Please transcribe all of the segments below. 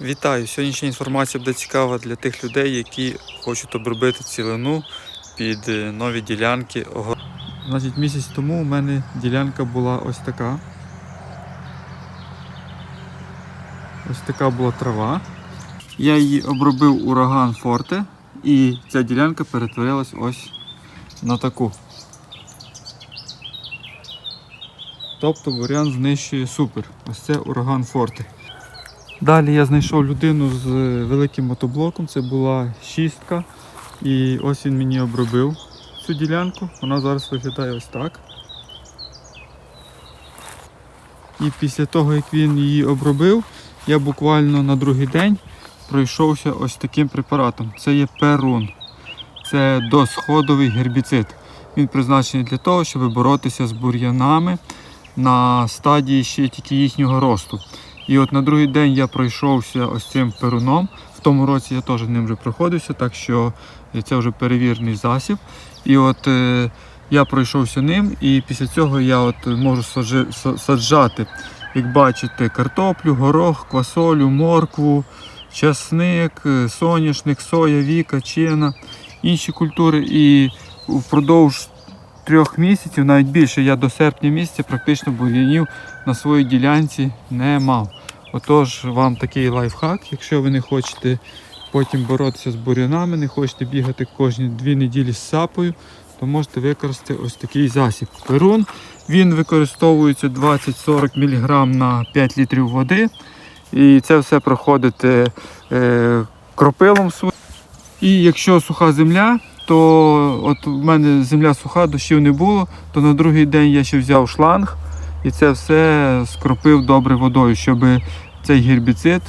Вітаю! Сьогоднішня інформація буде цікава для тих людей, які хочуть обробити цілину під е, нові ділянки. Значить, місяць тому у мене ділянка була ось така. Ось така була трава. Я її обробив ураган Форте, і ця ділянка перетворилась ось на таку. Тобто бурян знищує супер. Ось це ураган Форте. Далі я знайшов людину з е, великим мотоблоком, це була шістка. І ось він мені обробив цю ділянку. Вона зараз виглядає ось так. І після того, як він її обробив, я буквально на другий день пройшовся ось таким препаратом. Це є перун. Це досходовий гербіцид. Він призначений для того, щоб боротися з бур'янами на стадії ще тільки їхнього росту. І от на другий день я пройшовся ось цим перуном. В тому році я теж ним вже проходився, так що це вже перевірений засіб. І от е, я пройшовся ним, і після цього я от можу саджи- саджати, як бачите, картоплю, горох, квасолю, моркву, часник, е, соняшник, соя, віка, чена, інші культури. І впродовж трьох місяців, навіть більше, я до серпня місяця практично бур'янів на своїй ділянці не мав. Отож, вам такий лайфхак, якщо ви не хочете потім боротися з бур'янами, не хочете бігати кожні дві неділі з сапою, то можете використати ось такий засіб. Перун. Він використовується 20-40 мг на 5 літрів води. І це все проходите е, кропилом. І якщо суха земля, то от в мене земля суха, дощів не було, то на другий день я ще взяв шланг і це все скропив добре водою, щоб цей гербіцид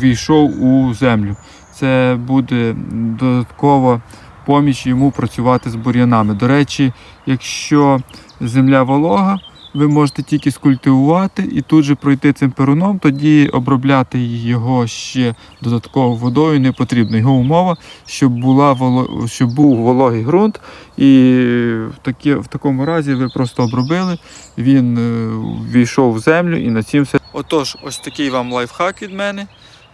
війшов у землю. Це буде додаткова поміч йому працювати з бур'янами. До речі, якщо земля волога, ви можете тільки скультивувати і тут же пройти цим перуном, тоді обробляти його ще додатково водою не потрібно. Його умова, щоб, була щоб був вологий ґрунт, і в, такі... в такому разі ви просто обробили, він е, війшов в землю і на цім все. Отож, ось такий вам лайфхак від мене,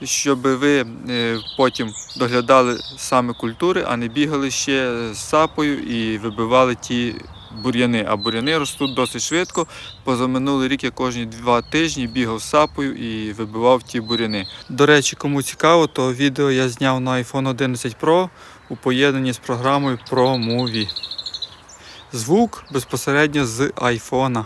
щоб ви е, потім доглядали саме культури, а не бігали ще з сапою і вибивали ті бур'яни. А бур'яни ростуть досить швидко. Позаминулий рік я кожні два тижні бігав сапою і вибивав ті бур'яни. До речі, кому цікаво, то відео я зняв на iPhone 11 Pro у поєднанні з програмою ProMovie. Звук безпосередньо з айфона.